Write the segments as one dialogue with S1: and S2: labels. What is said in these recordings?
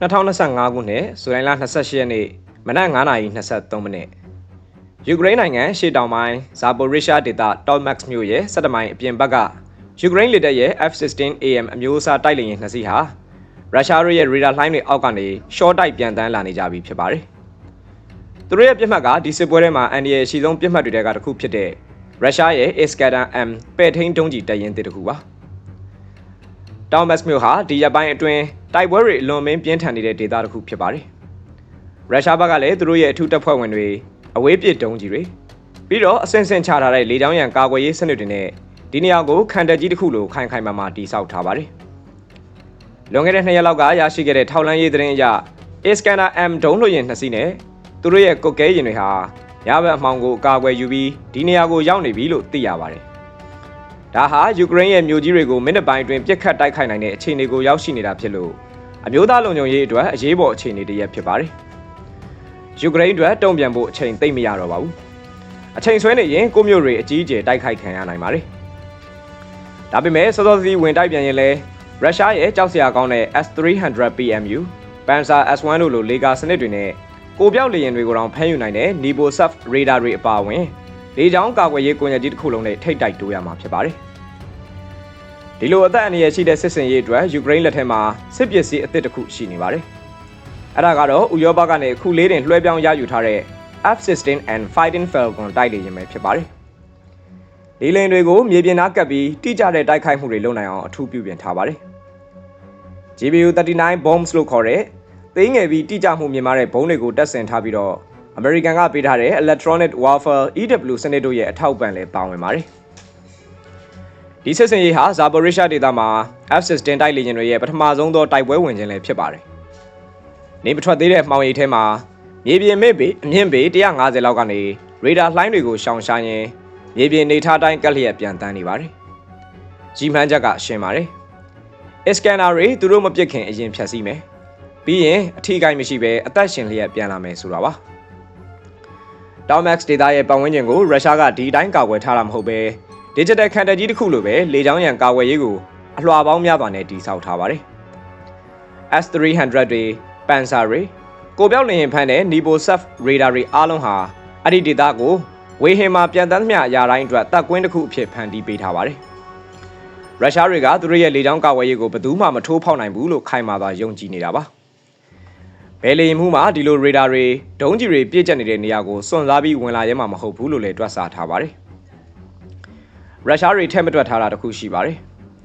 S1: 2025ခုနှစ်ဇူလိုင်လ28ရက်နေ့မနက်9:23မိနစ်ယူကရိန်းနိုင်ငံရှေ့တောင်ပိုင်းဇာပိုရီရှာဒေသတောမက်စ်မြို့ရဲ့17မိုင်အပြင်ဘက်ကယူကရိန်းလက်တပ်ရဲ့ F-16AM အမျိုးအစားတိုက်လေယာဉ်နှစ်စီးဟာရုရှားတို့ရဲ့ရေဒါလှိုင်းတွေအောက်ကနေရှော့တိုက်ပြန်တန်းလာနေကြပြီဖြစ်ပါတယ်။သူတို့ရဲ့ပြစ်မှတ်ကဒီစစ်ပွဲထဲမှာအန်ဒီရဲ့အရှိဆုံးပြစ်မှတ်တွေကတစ်ခုဖြစ်တဲ့ရုရှားရဲ့ Iskander-M ပဲ့ထိန်းဒုံးကျည်တပ်ရင်းတစ်ခုပါ။ တောင်မက်စ်မြို့ဟာဒီရက်ပိုင်းအတွင်းတိုက်ပွဲတွေအလွန်မင်းပြင်းထန်နေတဲ့ဒေသတစ်ခုဖြစ်ပါတယ်။ရုရှားဘက်ကလည်းသူတို့ရဲ့အထူးတပ်ဖွဲ့ဝင်တွေအဝေးပစ်ဒုံးကြီးတွေပြီးတော့အဆင့်ဆင့်ချထားတဲ့လေကြောင်းရန်ကာကွယ်ရေးစနစ်တွေနဲ့ဒီနေရာကိုခံတပ်ကြီးတစ်ခုလိုခိုင်ခိုင်မာမာတည်ဆောက်ထားပါတယ်။လွန်ခဲ့တဲ့နှစ်ရက်လောက်ကရရှိခဲ့တဲ့ထောက်လန်းရေးသတင်းအရ Iskander M ဒုံးလွှတ်ယာဉ်နှစ်စီးနဲ့သူတို့ရဲ့ကုတ်ကဲယာဉ်တွေဟာရဘက်အမှောင်ကိုအကာအကွယ်ယူပြီးဒီနေရာကိုရောက်နေပြီလို့သိရပါတယ်။ ဒါဟာယူကရိန်းရဲ့မြို့ကြီးတွေကိုမိနစ်ပိုင်းအတွင်းပြစ်ခတ်တိုက်ခိုက်နိုင်တဲ့အခြေအနေကိုရောက်ရှိနေတာဖြစ်လို့အမျိုးသားလုံခြုံရေးအတွက်အရေးပေါ်အခြေအနေတစ်ရပ်ဖြစ်ပါတယ်။ယူကရိန်းအတွက်တုံ့ပြန်ဖို့အချိန်သိမ့်မရတော့ပါဘူး။အချိန်ဆွဲနေရင်ကိုမျိုးတွေအကြီးအကျယ်တိုက်ခိုက်ခံရနိုင်ပါတယ်။ဒါပေမဲ့စောစောစီးဝင်တိုက်ပြန်ရင်လဲရုရှားရဲ့ကြောက်စရာကောင်းတဲ့ S300 PMU, Panzer S1 တို့လိုလေကာစနစ်တွေနဲ့ကိုပြောက်လေယာဉ်တွေကိုတောင်ဖမ်းယူနိုင်တဲ့ Nibosaf radar တွေအပါအဝင် လေကြောင်းကာကွယ်ရေးကွန်ရက်ကြီးတစ်ခုလုံးနဲ့ထိတ်တိုက်တိုးရမှာဖြစ်ပါတယ်။ဒီလိုအသက်အန္တရာယ်ရှိတဲ့စစ်စင်ရေးအတွက်ယူကရိန်းလက်ထက်မှာစစ်ပစ္စည်းအသစ်တစ်ခုရှိနေပါတယ်။အဲ့ဒါကတော့ဥရောပကနေအခုလေးတင်လွှဲပြောင်းရယူထားတဲ့ F-16 and Fighting Falcon တိုက်လေယာဉ်ပဲဖြစ်ပါတယ်။လေလင်တွေကိုမြေပြင်သားကပ်ပြီးတိကျတဲ့တိုက်ခိုက်မှုတွေလုပ်နိုင်အောင်အထူးပြုပြင်ထားပါတယ်။ GBU 39 bombs လို့ခေါ်တဲ့သိငယ်ပြီးတိကျမှုမြင်မာတဲ့ဘုံးတွေကိုတက်ဆင်ထားပြီးတော့ အမေရိကန်ကပေးထားတဲ့ Electronic Warfare EW စနစ်တို့ရဲ့အထောက်ပံ့လည်းပါဝင်ပါတယ်။ဒီစစ်စင်ရေးဟာဇာပိုရီရှာဒေသမှာ F-16 တိုက်လေယာဉ်တွေရဲ့ပထမဆုံးသောတိုက်ပွဲဝင်ခြင်းလည်းဖြစ်ပါတယ်။နေပထွက်သေးတဲ့မှောင်ရိပ်ထဲမှာမြေပြင်မြင့်ပေအမြင့်ပေ150လောက်ကနေရေဒါလှိုင်းတွေကိုရှောင်ရှားရင်းမြေပြင်နေထားတိုင်းကက်လျက်ပြန်တန်းနေပါတယ်။ကြီးမှန်းချက်ကရှင်းပါတယ်။ Iskander တွေသူတို့မပြစ်ခင်အရင်ဖြတ်စည်းမယ်။ပြီးရင်အထီးကိုင်းမရှိဘဲအသက်ရှင်လျက်ပြန်လာမယ်ဆိုတာပါ။ Domax ဒေတာရဲ့ပတ်ဝန်းကျင်ကိုရုရှားကဒီတိုင်းကာကွယ်ထားတာမဟုတ်ပဲ digital ခံတပ်ကြီးတစ်ခုလိုပဲလေကြောင်းရန်ကာကွယ်ရေးကိုအလွှာပေါင်းများစွာနဲ့တည်ဆောက်ထားပါတယ်။ S300 တွေ Panzer တွေကိုပြောက်လင်ရင်ဖမ်းတဲ့ Nibosaf radar တွေအားလုံးဟာအဲ့ဒီဒေတာကိုဝေဟင်မှာပြန်တန်းသမျှအရာတိုင်းအတွက်တပ်ကွင်းတစ်ခုအဖြစ်ဖန်တီးပေးထားပါတယ်။ရုရှားတွေကသူတို့ရဲ့လေကြောင်းကာကွယ်ရေးကိုဘယ်သူမှမထိုးဖောက်နိုင်ဘူးလို့ခိုင်မာစွာယုံကြည်နေတာပါ။ ဘယ်လေရင်မှုမှာဒီလိုရေဒါတွေဒုံးကြီးတွေပြည့်ကျက်နေတဲ့နေရာကိုစွန့်စားပြီးဝင်လာရဲမှာမဟုတ်ဘူးလို့လည်းတွက်ဆထားပါတယ်။ရုရှားတွေထက်မတွက်ထားတာတခုရှိပါတယ်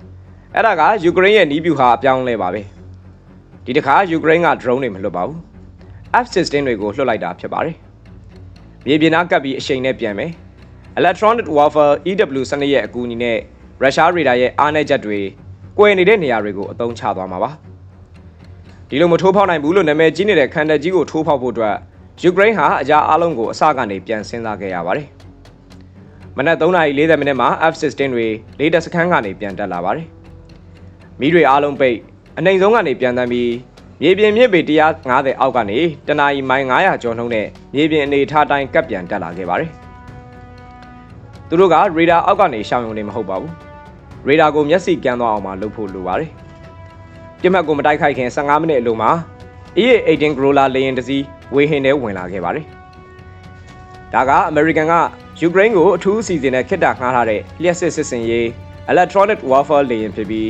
S1: ။အဲ့ဒါကယူကရိန်းရဲ့နီးပြူဟာအပြောင်းလဲပါပဲ။ဒီတစ်ခါယူကရိန်းက drone တွေမလွတ်ပါဘူး။ F-16 တွေကိုလွှတ်လိုက်တာဖြစ်ပါတယ်။မြေပြင်သားကပ်ပြီးအရှိန်နဲ့ပြန်မယ်။ Electronic Warfare EW စနစ်ရဲ့အကူအညီနဲ့ရုရှားရေဒါရဲ့အားနည်းချက်တွေကွယ်နေတဲ့နေရာတွေကိုအသုံးချသွားမှာပါ။ ဒီလိုမထိုးဖောက်နိုင်ဘူးလို့နာမည်ကြီးနေတဲ့ခန္ဓာကြီးကိုထိုးဖောက်ဖို့အတွက်ယူကရိန်းဟာအရာအလုံးကိုအစကနေပြန်စဉ်းစားခဲ့ရပါတယ်။မနက်3:40မိနစ်မှာ F-16 တွေလေးတပ်စခန်းကနေပြန်တက်လာပါတယ်။မိတွေအားလုံးပိတ်အနိုင်ဆုံးကနေပြန်တန်းပြီးမြေပြင်မြင့်ပေ150အောက်ကနေတနအီမိုင်900ကျော်နှုန်းနဲ့မြေပြင်အနေထားတိုင်းကပ်ပြန်တက်လာခဲ့ပါတယ်။သူတို့ကရေဒါအောက်ကနေရှောင်ရုံနေမဟုတ်ပါဘူး။ရေဒါကိုမျက်စိကန်းသွားအောင်မှလုပ်ဖို့လိုပါတယ်။ ပြစ်မှတ်ကိုမတိုက်ခိုက်ခင်15မိနစ်အလိုမှာ EA-18 Growler လေယာဉ်တစ်စီးဝေဟင်ထဲဝင်လာခဲ့ပါတယ်။ဒါကအမေရိကန်ကယူကရိန်းကိုအထူးအစီအစဉ်နဲ့ခိတ္တငှားထားတဲ့လျှက်စစ်စစ်စင်ရေး Electronic Warfare လေယာဉ်ဖြစ်ပြီး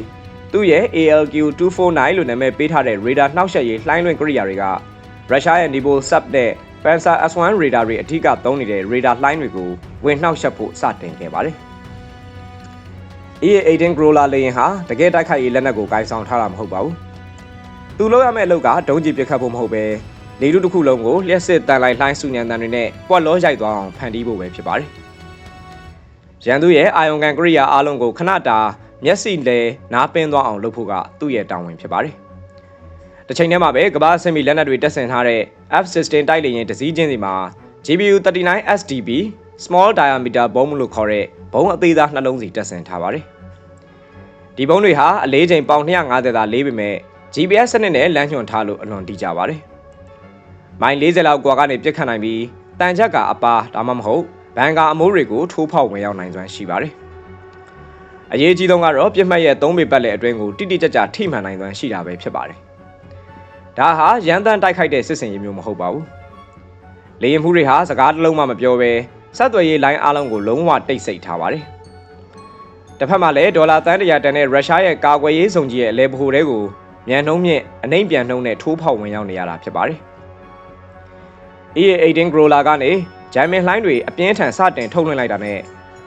S1: သူ့ရဲ့ ALQ249 လို့နာမည်ပေးထားတဲ့ radar နှောက်ယှက်ရေးလှိုင်းလွှင့်ကိရိယာတွေကရုရှားရဲ့ Nibo Sub နဲ့ Panzer S1 radar တွေအထူးကသုံးနေတဲ့ radar လှိုင်းတွေကိုဝင်နှောက်ယှက်ဖို့စတင်ခဲ့ပါတယ်။ EA-18 Growler လေယာဉ်ဟာတကယ်တိုက်ခိုက်ရေးလက်နက်ကိုကိုင်ဆောင်ထားတာမဟုတ်ပါဘူး။သူလုပ်ရမယ့်အလုပ်ကဒုံးကျည်ပစ်ခတ်ဖို့မဟုတ်ပဲလေထုတစ်ခုလုံးကိုလျှက်စစ်တန်လိုက်လှိုင်းစုညံတန်တွေနဲ့ပွက်လောရိုက်သွားအောင်ဖန်တီးဖို့ပဲဖြစ်ပါတယ်။ရန်သူရဲ့အာယုံကန်ကရိယာအားလုံးကိုခဏတာမျက်စိလဲနားပင်းသွားအောင်လုပ်ဖို့ကသူ့ရဲ့တာဝန်ဖြစ်ပါတယ်။တစ်ချိန်တည်းမှာပဲကမ္ဘာ့ဆင်မီလက်နက်တွေတက်ဆင်ထားတဲ့ F-16 တိုက်လေယာဉ်တစ်စီးချင်းစီမှာ GBU 39 SDB Small Diameter Bomb လို့ခေါ်တဲ့ဘုံအသေးသားနှလုံးစီတက်ဆင်ထားပါတယ်။ ဒီဘုံတွေဟာအလေးချိန်ပေါင်250သာလေးပေမဲ့ GPS စနစ်နဲ့လမ်းညွှန်ထားလို့အလွန်တီးကြပါတယ်။မိုင်40လောက်ကွာကနေပြစ်ခတ်နိုင်ပြီးတန်ချက်ကအပါဒါမှမဟုတ်ဘန်ကာအမိုးတွေကိုထိုးဖောက်ဝင်ရောက်နိုင်စွမ်းရှိပါတယ်။အရေးကြီးဆုံးကတော့ပြစ်မှတ်ရဲ့3ပေပတ်လည်အတွင်းကိုတိတိကျကျထိမှန်နိုင်စွမ်းရှိတာပဲဖြစ်ပါတယ်။ဒါဟာရန်တမ်းတိုက်ခိုက်တဲ့စစ်စင်ရေးမျိုးမဟုတ်ပါဘူးလေရင်မှုတွေဟာစကားတစ်လုံးမှမပြောဘဲဆက်သွယ်ရေးလိုင်းအားလုံးကိုလုံးဝတိတ်ဆိတ်ထားပါတယ် တစ်ဖက်မှာလည်းဒေါ်လာတန်းတရာတန်တဲ့ရုရှားရဲ့ကာကွယ်ရေးစုံကြီးရဲ့အလဲဗဟိုတွေကိုမြန်နှုံးမြင့်အနှိမ့်ပြန်နှုံးနဲ့ထိုးဖောက်ဝင်ရောက်နေရတာဖြစ်ပါတယ် EA18 Growler ကနေဂျမ်မင်လှိုင်းတွေအပြင်းထန်စတင်ထုတ်လွှင့်လိုက်တာနဲ့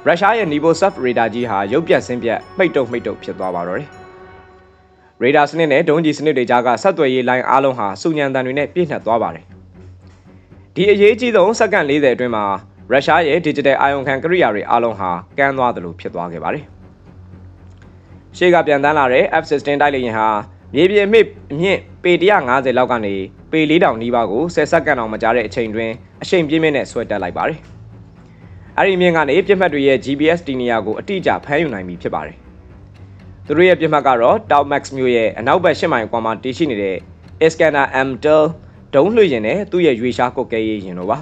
S1: ရုရှားရဲ့ Nivosov radar ကြီးဟာရုပ်ပြတ်ဆင်းပြတ်ပိတ်တုံမိတ်တုံဖြစ်သွားပါတော့တယ်။ radar စနစ်နဲ့ဒုံးကျည်စနစ်တွေကြားကဆက်သွယ်ရေးလိုင်းအားလုံးဟာစုညံတန်တွေနဲ့ပြည့်နှက်သွားပါတယ်။ဒီအရေးကြီးဆုံးစက္ကန့်40အတွင်းမှာရုရှားရဲ့ digital အာယုံခံကိရိယာတွေအားလုံးဟာကန်းသွားသလိုဖြစ်သွားခဲ့ပါတယ်။ ရှေ့ကပြန်တန်းလာတဲ့ F16 တိုက်လေယာဉ်ဟာမြေပြင်မြင့်မြင့်ပေ150လောက်ကနေပေ4000နီးပါးကို10စက္ကန့်အောင်မကြာတဲ့အချိန်တွင်အချိန်ပြင်းပြင်းနဲ့ဆွဲတက်လိုက်ပါတယ်။အဲ့ဒီမြင့်ကနေပြစ်မှတ်တွေရဲ့ GPS တီနီယာကိုအတိအကျဖမ်းယူနိုင်ပြီဖြစ်ပါတယ်။သူတို့ရဲ့ပြစ်မှတ်ကတော့ Tau Max မျိုးရဲ့အနောက်ဘက်၈မိုင်ကွာမှာတည်ရှိနေတဲ့ Iskander M-Tel ဒုံးလွှတ်ရင်နဲ့သူ့ရဲ့ရွေရှားကုတ်ကဲရေးရင်တို့ပါ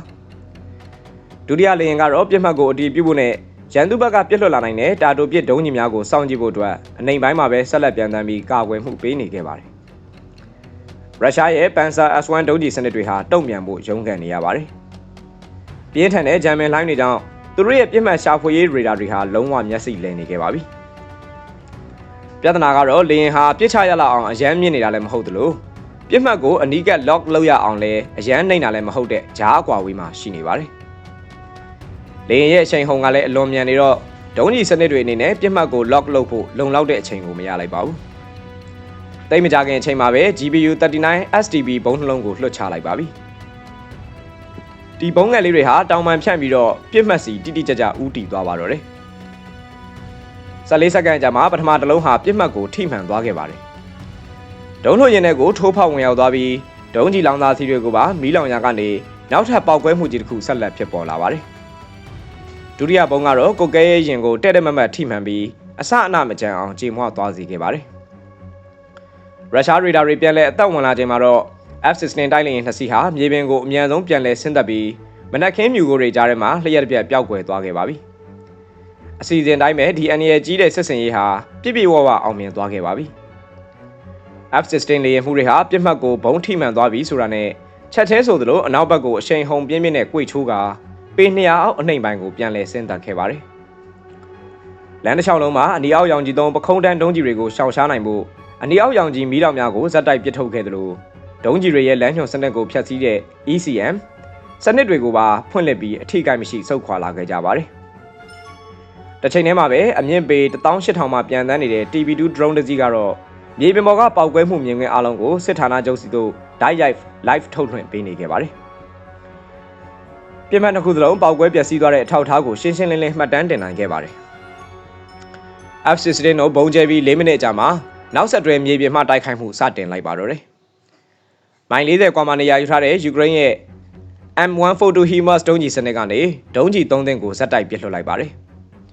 S1: ။ဒုတိယလေယာဉ်ကတော့ပြစ်မှတ်ကိုအတီးပြုတ်ဖို့နဲ့ ရန်သူဘက်ကပြစ်လွှတ်လာနိုင်တဲ့တာတိုပစ်ဒုံးကြီးများကိုစောင့်ကြည့်ဖို့အတွက်အနေပိုင်းမှာပဲဆက်လက်ပြန်တမ်းပြီးကာကွယ်မှုပေးနေခဲ့ပါတယ်။ရုရှားရဲ့ Panzer S1 ဒုံးကျည်စနစ်တွေဟာတုံ့ပြန်ဖို့ရုန်းကန်နေရပါတယ်။ပြင်းထန်တဲ့ဂျမ်မင်လိုင်းတွေကြောင့်သူတို့ရဲ့ပြစ်မှတ်ရှာဖွေရေးရေဒါတွေဟာလုံးဝမျက်စိလည်နေခဲ့ပါပြီ။ပြဿနာကတော့လေယာဉ်ဟာပြစ်ချရလောက်အောင်အရန်မြင့်နေတာလည်းမဟုတ်သလိုပြစ်မှတ်ကိုအနီးကပ် lock လုပ်ရအောင်လဲအရန်နှိမ့်တာလည်းမဟုတ်တဲ့ဂျားအကွာဝေးမှာရှိနေပါတယ်။ လေယာဉ်ရဲ့အချိန်ဟုန်ကလည်းအလွန်မြန်နေတော့ဒုံးကြီးစနစ်တွေအနေနဲ့ပြစ်မှတ်ကို lock လုပ်ဖို့လုံလောက်တဲ့အချိန်ကိုမရလိုက်ပါဘူး။တိတ်မကြခင်အချိန်မှာပဲ GPU 39 STB ဘုံးနှလုံးကိုလွှတ်ချလိုက်ပါပြီ။ဒီဘုံငယ်လေးတွေဟာတောင်ပန်ဖြန့်ပြီးတော့ပြစ်မှတ်စီတိတိကျကျဥတီသွားပါတော့တယ်။14စက္ကန့်ကြာမှပထမတစ်လုံးဟာပြစ်မှတ်ကိုထိမှန်သွားခဲ့ပါတယ်။ဒုံးလွှတ်ရင်တဲ့ကိုထိုးဖောက်ဝင်ရောက်သွားပြီးဒုံးကြီးလောင်သားစီတွေကိုပါမီးလောင်ရာကနေနောက်ထပ်ပေါက်ကွဲမှုကြီးတစ်ခုဆက်လက်ဖြစ်ပေါ်လာပါတယ်။ ဒုတိယဘုံကတော့ကိုကဲရဲ့ရင်ကိုတဲ့တဲ့မမတ်ထိမှန်ပြီးအစအနမကြံအောင်ကြေမွားသွားစေခဲ့ပါတယ်။ရုရှားရေဒါတွေပြန်လည်အသက်ဝင်လာချိန်မှာတော့ F-16 တိုက်လေယာဉ်နှစ်စီးဟာမြေပြင်ကိုအမြန်ဆုံးပြန်လည်ဆင်းသက်ပြီးမနက်ခင်းမြူကိုတွေကြားထဲမှာလျှက်တစ်ပြက်ပျောက်ကွယ်သွားခဲ့ပါပြီ။အစီအစဉ်တိုင်းပဲဒီအန်ရကြီးတဲ့စစ်စင်ရေးဟာပြည့်ပြည့်ဝဝအောင်မြင်သွားခဲ့ပါပြီ။ F-16 လေယာဉ်မှုတွေဟာပြစ်မှတ်ကိုဘုံထိမှန်သွားပြီဆိုတာနဲ့ချက်သေးဆိုသလိုအနောက်ဘက်ကိုအရှိန်ဟုန်ပြင်းပြင်းနဲ့꿰ချိုးက ပေ200အောက်အနှိမ်ပိုင်းကိုပြန်လည်ဆင်းသက်ခဲ့ပါတယ်။လမ်းတစ်လျှောက်လုံးမှာအနီအောက်ရောင်ကြီးသုံးပခုံးတန်းဒုံးကြီးတွေကိုရှောင်ရှားနိုင်ဖို့အနီအောက်ရောင်ကြီးမီးတောင်များကိုဇက်တိုက်ပစ်ထုတ်ခဲ့သလိုဒုံးကြီးတွေရဲ့လမ်းညွှန်စနစ်ကိုဖျက်ဆီးတဲ့ ECM စနစ်တွေကိုပါဖွင့်လှစ်ပြီးအထိကိမရှိစုခွာလာခဲ့ကြပါတယ်။တစ်ချိန်တည်းမှာပဲအမြင့်ပေ18000မှပြန်တန်းနေတဲ့ TB2 drone တစ်စီးကတော့မြေပြင်ပေါ်ကပောက်ကွဲမှုမြင်ကွင်းအလုံးကိုစစ်ဌာနချုပ်စီတို့ direct live ထုတ်လွှင့်ပေးနေခဲ့ပါတယ်။ ပြစ်မှတ်တစ်ခုစလုံးပောက်ကွဲပျက်စီးသွားတဲ့အထောက်အထားကိုရှင်းရှင်းလင်းလင်းမှတ်တမ်းတင်နိုင်ခဲ့ပါတယ်။ F16 တို့ဘုံကျဲပြီး၄မိနစ်ကြာမှာနောက်ဆက်တွဲမြေပြင်မှတိုက်ခိုက်မှုစတင်လိုက်ပါတော့တယ်။မိုင်40ကွာမှနေရာယူထားတဲ့ယူကရိန်းရဲ့ M142 HIMARS ဒုံးကျည်စနစ်ကနေဒုံးကျည်၃သင်းကိုဇက်တိုက်ပစ်လွှတ်လိုက်ပါတယ်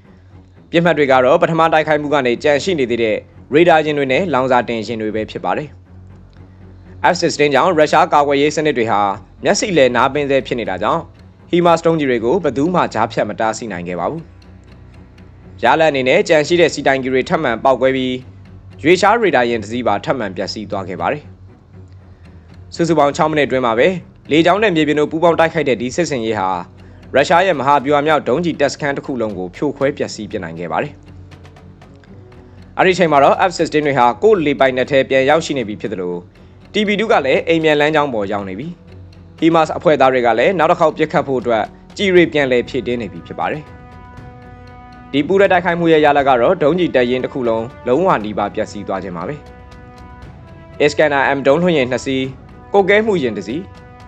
S1: ။ပြစ်မှတ်တွေကတော့ပထမတိုက်ခိုက်မှုကနေကြန့်ရှိနေသေးတဲ့ရေဒါယာဉ်တွေနဲ့လောင်စာတင်ယာဉ်တွေပဲဖြစ်ပါတယ်။ F16 ကြောင့်ရုရှားကာကွယ်ရေးစနစ်တွေဟာမျက်စိလည်နားပင်ဆဲဖြစ်နေတာကြောင့် HIMARS ဒုံးကျည်တွေကိုဘယ်သူမှကြားဖြတ်မတားဆီးနိုင်ခဲ့ပါဘူး။ရလအနေနဲ့ကြန့်ရှိတဲ့စီတိုင်ကြီးတွေထပ်မံပေါက်ကွဲပြီးရွေရှားရေဒါယာဉ်တစ်စီးပါထပ်မံပျက်စီးသွားခဲ့ပါတယ်။စုစုပေါင်း6မိနစ်အတွင်းမှာပဲလေကြောင်းနဲ့မြေပြင်တို့ပူးပေါင်းတိုက်ခိုက်တဲ့ဒီစစ်စင်ရေးဟာရုရှားရဲ့မဟာဗျူဟာမြောက်ဒုံးကျည်တပ်စခန်းတစ်ခုလုံးကိုဖြိုခွဲပျက်စီးပစ်နိုင်ခဲ့ပါတယ်။အဲ့ဒီချိန်မှာတော့ F16 တွေဟာကိုယ်လေပိုင်နဲ့ထဲပြန်ရောက်ရှိနေပြီဖြစ်တယ်လို့ TB2 ကလည်းအိမ်မြန်လမ်းကြောင်းပေါ်ရောက်နေပြီ။ HIMARS အဖွဲ့သားတွေကလည်းနောက်တစ်ခေါက်ပြစ်ခတ်ဖို့အတွက်ကြည်ရီပြန်လည်ဖြည့်တင်းနေပြီဖြစ်ပါတယ်။ဒီပူရတိုက်ခိုက်မှုရဲ့ရလဒ်ကတော့ဒုံးကျည်တပ်ရင်းတစ်ခုလုံးလုံးဝနီးပါးပျက်စီးသွားခြင်းပါပဲ။ Iskander M ဒုံးလွှင့်ရင်နှစ်စီးကိုကဲမှုရင်တစ်စီး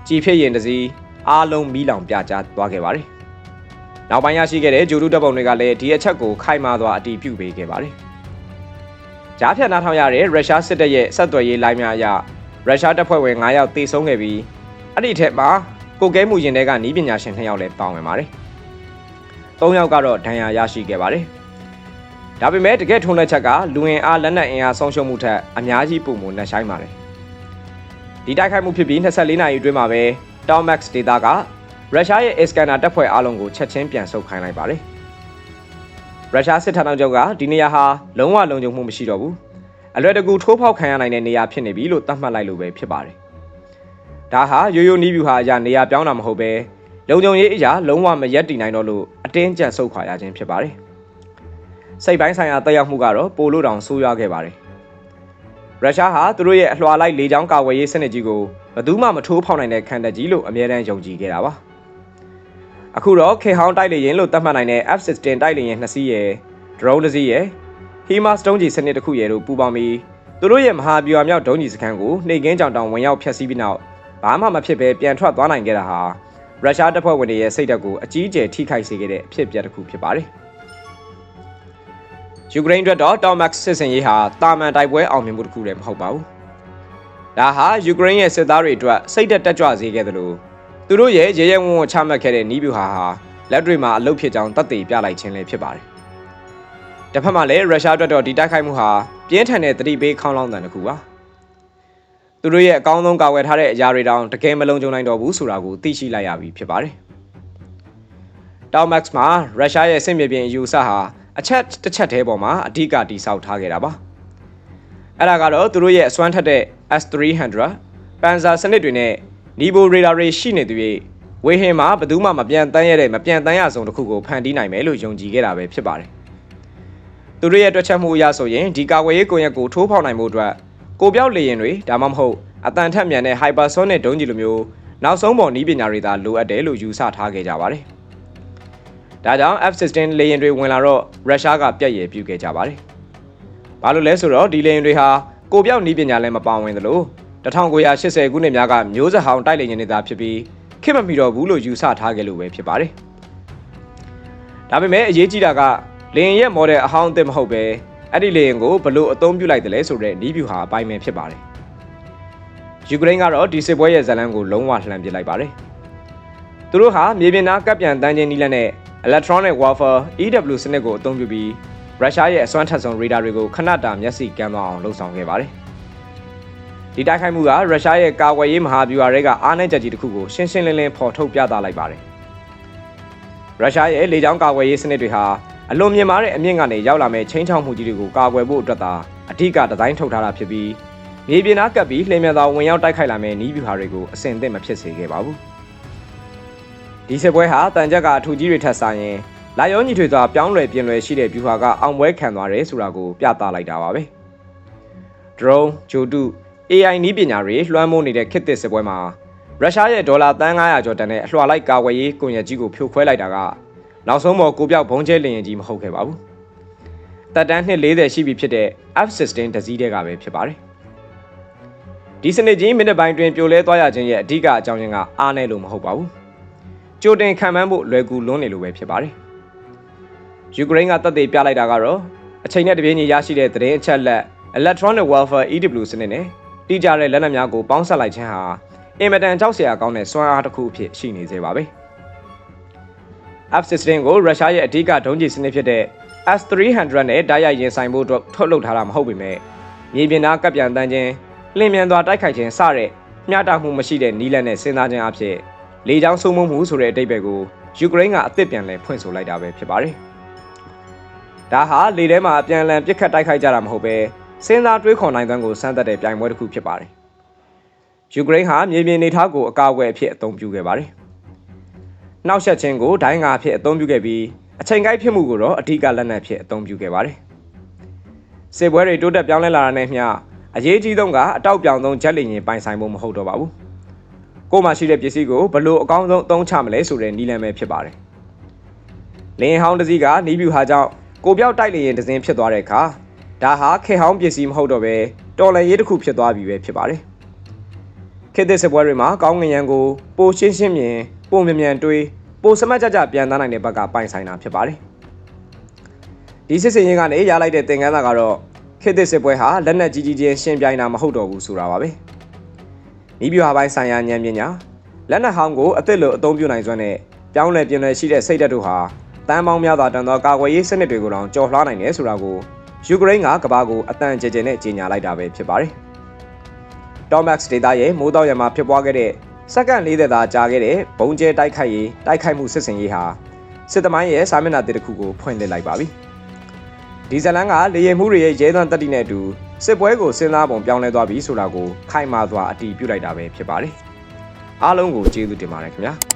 S1: ကြည်ဖြစ်ရင်တစ်စီးအားလုံးမီးလောင်ပြကြားသွားခဲ့ပါတယ်။နောက်ပိုင်းရရှိခဲ့တဲ့ဂျိုဒူတပ်ပုံတွေကလည်းဒီအချက်ကိုခိုင်မာစွာအတည်ပြုပေးခဲ့ပါတယ်။ကြားဖြတ်နားထောင်ရတဲ့ရုရှားစစ်တပ်ရဲ့ဆက်သွယ်ရေးလိုင်းများအရရုရှားတပ်ဖွဲ့ဝင်9ယောက်တေဆုံးခဲ့ပြီး အဲ့ဒီထက်မှာကိုကဲမှုရင်တွေကနီးပညာရှင်2ယောက်လည်းပါဝင်ပါတယ်။3ယောက်ကတော့ဒဏ်ရာရရှိခဲ့ပါတယ်။ဒါပေမဲ့တကယ်ထုံးတဲ့ချက်ကလူဝင်အားလက်နက်အင်အားဆုံးရှုံးမှုထက်အများကြီးပုံမနှက်ဆိုင်ပါတယ်။ဒီတိုက်ခိုက်မှုဖြစ်ပြီး24နာရီအတွင်းမှာပဲ Tomax ဒေတာကရုရှားရဲ့ Iskander တပ်ဖွဲ့အားလုံးကိုချက်ချင်းပြန်ဆုတ်ခိုင်းလိုက်ပါတယ်။ရုရှားစစ်ဌာနချုပ်ကဒီနေရာဟာလုံးဝလုံခြုံမှုမရှိတော့ဘူး။အလွယ်တကူထိုးဖောက်ခံရနိုင်တဲ့နေရာဖြစ်နေပြီလို့သတ်မှတ်လိုက်လို့ပဲဖြစ်ပါတယ်။ ဒါဟာရိုးရိုးနီးဗျူဟာအရာနေရာပြောင်းတာမဟုတ်ပဲလုံခြုံရေးအရာလုံးဝမရက်တည်နိုင်တော့လို့အတင်းကျပ်ဆုတ်ခွာရခြင်းဖြစ်ပါတယ်။စိတ်ပိုင်းဆိုင်ရာတက်ရောက်မှုကတော့ပိုလို့တောင်ဆိုးရွားခဲ့ပါတယ်။ရုရှားဟာသူတို့ရဲ့အလွှာလိုက်လေကြောင်းကာကွယ်ရေးစနစ်ကြီးကိုဘယ်သူမှမထိုးဖောက်နိုင်တဲ့ခံတပ်ကြီးလို့အမြဲတမ်းယုံကြည်ခဲ့တာပါ။အခုတော့ခေဟောင်းတိုက်လေရင်လို့သတ်မှတ်နိုင်တဲ့ F-16 တိုက်လေရင်နှစ်စီးရယ် drone တစ်စီးရယ် HIMARS တုံးကြီးစနစ်တစ်ခုရယ်တို့ပူးပေါင်းပြီးသူတို့ရဲ့မဟာဗျူဟာမြောက်ဒုံးကြီးစခန်းကိုနှိမ်ကင်းကြောင်တောင်ဝင်ရောက်ဖျက်ဆီးပြီးနောက် ဘာမှမဖြစ်ဘဲပြန်ထွက်သွားနိုင်ခဲ့တာဟာရုရှားတပ်ဖွဲ့ဝင်တွေရဲ့စိတ်ဓာတ်ကိုအကြီးအကျယ်ထိခိုက်စေခဲ့တဲ့အဖြစ်အပျက်တစ်ခုဖြစ်ပါတယ်။ယူကရိန်းအတွက်တော့ Tomax စစ်စင်ရေးဟာတာမန်တိုက်ပွဲအောင်မြင်မှုတစ်ခုလည်းမဟုတ်ပါဘူး။ဒါဟာယူကရိန်းရဲ့စစ်သားတွေအတွက်စိတ်ဓာတ်တက်ကြွစေခဲ့သလိုသူတို့ရဲ့ရဲရဲဝံ့ဝံ့ချမှတ်ခဲ့တဲ့နီးဗျူဟာဟာလက်တွေမှာအလုပ်ဖြစ်ကြောင်းတတ်သိပြလိုက်ခြင်းလည်းဖြစ်ပါတယ်။တစ်ဖက်မှာလည်းရုရှားအတွက်တော့ဒီတိုက်ခိုက်မှုဟာပြင်းထန်တဲ့တတိပေးခေါင်းလောင်းတန်တစ်ခုပါ။ သူတို့ရဲ့အကောင်းဆုံးကာကွယ်ထားတဲ့အရာတွေတောင်တကယ်မလုံးကြုံနိုင်တော့ဘူးဆိုတာကိုသိရှိလိုက်ရပြီဖြစ်ပါတယ်။တောင်မက်စ်မှာရုရှားရဲ့စစ်မြေပြင်အယူဆဟာအချက်တစ်ချက်တည်းပေါ်မှာအဓိကတိဆောက်ထားခဲ့တာပါ။အဲ့ဒါကတော့သူတို့ရဲ့အစွမ်းထက်တဲ့ S300 ပန်ဇာစနစ်တွေနဲ့နီဘိုရေဒါတွေရှိနေသူရဲ့ဝေဟင်မှာဘယ်သူမှမပြန်တန်းရတဲ့မပြန်တန်းရဆုံးတစ်ခုကိုဖန်တီးနိုင်မယ်လို့ယုံကြည်ခဲ့တာပဲဖြစ်ပါတယ်။သူတို့ရဲ့တွက်ချက်မှုအရဆိုရင်ဒီကာကွယ်ရေးကွန်ရက်ကိုထိုးဖောက်နိုင်မှုအတွက် ကိုပြောက်လေရင်တွေဒါမှမဟုတ်အတန်ထက်မြန်တဲ့ hypersonic ဒုံးကျည်လိုမျိုးနောက်ဆုံးပေါ်နည်းပညာတွေသာလိုအပ်တယ်လို့ယူဆထားခဲ့ကြပါတယ်။ဒါကြောင့် F-16 လေယာဉ်တွေဝင်လာတော့ရုရှားကပြက်ရည်ပြုခဲ့ကြပါတယ်။ဘာလို့လဲဆိုတော့ဒီလေယာဉ်တွေဟာကိုပြောက်နည်းပညာလည်းမပါဝင်သလို1980ခုနှစ်များကမျိုးဆက်ဟောင်းတိုက်လေယာဉ်တွေသာဖြစ်ပြီးခေတ်မမီတော့ဘူးလို့ယူဆထားခဲ့လို့ပဲဖြစ်ပါတယ်။ဒါပေမဲ့အရေးကြီးတာကလေယာဉ်ရဲ့ model အဟောင်းအသစ်မဟုတ်ပဲ အဲ့ဒီလေယာဉ်ကိုဘလို့အသုံးပြုလိုက်တယ်လဲဆိုတဲ့နီးဗျူဟာအပိုင်းပဲဖြစ်ပါတယ်။ယူကရိန်းကတော့ဒီစစ်ပွဲရဲ့ဇလံကိုလုံးဝလှန်ပစ်လိုက်ပါတယ်။သူတို့ဟာမြေပြင်သားကပ်ပြန်တန်းချင်းနီးလက်နဲ့ electronic warfare EW စနစ်ကိုအသုံးပြုပြီးရုရှားရဲ့အစွမ်းထက်ဆုံးရေဒါတွေကိုခဏတာမျက်စိကမ်းသွားအောင်လှုံ့ဆော်ခဲ့ပါတယ်။ဒီတိုက်ခိုက်မှုကရုရှားရဲ့ကာကွယ်ရေးမဟာဗျူဟာတွေကအားနည်းချက်ကြီးတစ်ခုကိုရှင်းရှင်းလင်းလင်းဖော်ထုတ်ပြသလိုက်ပါတယ်။ရုရှားရဲ့လေကြောင်းကာကွယ်ရေးစနစ်တွေဟာ အလွန်မြင့်မားတဲ့အမြင့်ကနေရောက်လာမဲ့ချင်းချောင်းမှုကြီးတွေကိုကာကွယ်ဖို့အတွက်သာအဓိကဒီဇိုင်းထုတ်ထားတာဖြစ်ပြီးမြေပြင်သားကပ်ပြီးလှည့်မြန်သောဝင်ရောက်တိုက်ခိုက်လာမဲ့နီးဗျူဟာတွေကိုအဆင်သင့်မဖြစ်စေခဲ့ပါဘူးဒီစစ်ပွဲဟာတန်ကြပ်ကအထူကြီးတွေထက်ဆိုင်ရင်လာရောညီထွေစွာပြောင်းလဲပြင်လွယ်ရှိတဲ့ဗျူဟာကအောင်ပွဲခံသွားတယ်ဆိုတာကိုပြသလိုက်တာပါပဲ drone ဂျိုတု AI နီးပညာတွေလွှမ်းမိုးနေတဲ့ခေတ်သစ်စစ်ပွဲမှာရုရှားရဲ့ဒေါ်လာတန်း900ကျော်တန်တဲ့အလှော်လိုက်ကာကွယ်ရေးကွန်ရက်ကြီးကိုဖြိုခွဲလိုက်တာက နောက်ဆုံးပေါ်ကိုပြောက်ဘုံကျဲလင်ရင်ကြီးမဟုတ်ခဲ့ပါဘူးတက်တန်းနှစ်40ရှိပြီဖြစ်တဲ့ F16 တစည်းတဲကပဲဖြစ်ပါတယ်ဒီစနစ်ကြီးမိနစ်ပိုင်းတွင်ပြိုလဲသွားရခြင်းရဲ့အဓိကအကြောင်းရင်းကအားနည်းလို့မဟုတ်ပါဘူးကြိုတင်ခံမှန်းဖို့လွယ်ကူလွန်းနေလို့ပဲဖြစ်ပါတယ်ယူကရိန်းကတပ်သေးပြလိုက်တာကတော့အချိန်နဲ့တပြေးညီရရှိတဲ့သတင်းအချက်လက် Electronic Warfare EW စနစ်နဲ့တိကျတဲ့လက်နက်များကိုပေါင်းစပ်လိုက်ခြင်းဟာအင်မတန်ကြောက်စရာကောင်းတဲ့စွမ်းအားတစ်ခုအဖြစ်ရှိနေသေးပါပဲ။ F-16 ကိုရုရှားရဲ့အဓိကဒုံးကျည်စနစ်ဖြစ်တဲ့ S300 နဲ့တိုက်ရိုက်ရင်ဆိုင်ဖို့အတွက်ထုတ်လုပ်ထားတာမဟုတ်ပေမဲ့မြေပြင်သားကပ်ပြန်တန်းခြင်းလင်းမြန်စွာတိုက်ခိုက်ခြင်းစတဲ့မျှတမှုမရှိတဲ့နီးလန်းနဲ့စဉ်းစားခြင်းအဖြစ်လေကြောင်းစုံမမှုဆိုတဲ့အတိတ်ပဲကိုယူကရိန်းကအသစ်ပြန်လဲဖွင့်ဆိုလိုက်တာပဲဖြစ်ပါတယ်။ဒါဟာလေထဲမှာအပြန်အလှန်ပစ်ခတ်တိုက်ခိုက်ကြတာမဟုတ်ပဲစဉ်းစားတွေးခေါ်နိုင်တဲ့ကိုစမ်းသပ်တဲ့ပြိုင်ပွဲတစ်ခုဖြစ်ပါတယ်။ယူကရိန်းဟာမြေပြင်နေသားကိုအကာအကွယ်အဖြစ်အသုံးပြုခဲ့ပါတယ်။ နှောက်ယှက်ခြင်းကိုဒိုင်းငါအဖြစ်အသုံးပြုခဲ့ပြီးအချိန်ကိုက်ဖြစ်မှုကိုတော့အဓိကလက်နက်ဖြစ်အသုံးပြုခဲ့ပါတယ်။စစ်ပွဲတွေတိုးတက်ပြောင်းလဲလာတာနဲ့မျှအရေးကြီးဆုံးကအတောက်ပြောင်ဆုံးဂျက်လီရင်ပိုင်ဆိုင်ဖို့မဟုတ်တော့ပါဘူး။ကို့မှာရှိတဲ့ပစ္စည်းကိုဘလို့အကောင်းဆုံးအသုံးချမလဲဆိုတဲ့နည်းလမ်းပဲဖြစ်ပါတယ်။လင်းဟောင်းတစ်စီးကနီးဗျူဟာကြောင့်ကိုပြောက်တိုက်လေရင်တစ်စင်းဖြစ်သွားတဲ့အခါဒါဟာခေဟောင်းပစ္စည်းမဟုတ်တော့ပဲတော်လန်ရေးတစ်ခုဖြစ်သွားပြီပဲဖြစ်ပါတယ်။ခေတ်သစ်စစ်ပွဲတွေမှာကောင်းငင်ရန်ကိုပိုရှင်းရှင်းမြင် ပုံမြန်မြန်တွေးပုံစမတ်ကြကြပြန်သားနိုင်တဲ့ဘက်ကပိုင်ဆိုင်တာဖြစ်ပါတယ်။ဒီစစ်စင်ရင်ကနေရလိုက်တဲ့သင်ခန်းစာကတော့ခေတ်သစ်စစ်ပွဲဟာလက်နက်ကြီးကြီးချင်းရှင်ပြိုင်တာမဟုတ်တော့ဘူးဆိုတာပါပဲ။မိပြွာပိုင်းဆိုင်ရာဉာဏ်ပညာလက်နက်ဟောင်းကိုအသစ်လိုအသုံးပြုနိုင်စွမ်းနဲ့ပြောင်းလဲပြင်လဲရှိတဲ့စိတ်ဓာတ်တို့ဟာတန်ပေါင်းများစွာတန်သောကာကွယ်ရေးစနစ်တွေကိုတောင်ကျော်လွှားနိုင်တယ်ဆိုတာကိုယူကရိန်းကကမ္ဘာကိုအတန်ကျကျနဲ့ကြီးညာလိုက်တာပဲဖြစ်ပါတယ်။တောမက်စ်ဒေတာရဲ့မိုးတောက်ရမှာဖြစ်ပွားခဲ့တဲ့ စက္ကန့်40သာကြာခဲ့တဲ့ဘုံကျဲတိုက်ခိုက်ရေးတိုက်ခိုက်မှုစစ်စင်ရေးဟာစစ်သမိုင်းရဲ့စာမျက်နှာတစ်ခုကိုဖွင့်လှစ်လိုက်ပါပြီ။ဒီဇလန်ကလေရင်မှုတွေရဲ့ရဲသွမ်းတက်တိနဲ့အတူစစ်ပွဲကိုစဉ်းစားပုံပြောင်းလဲသွားပြီဆိုတာကိုခိုင်မာစွာအတည်ပြုလိုက်တာပဲဖြစ်ပါတယ်။အားလုံးကိုကျေးဇူးတင်ပါတယ်ခင်ဗျာ။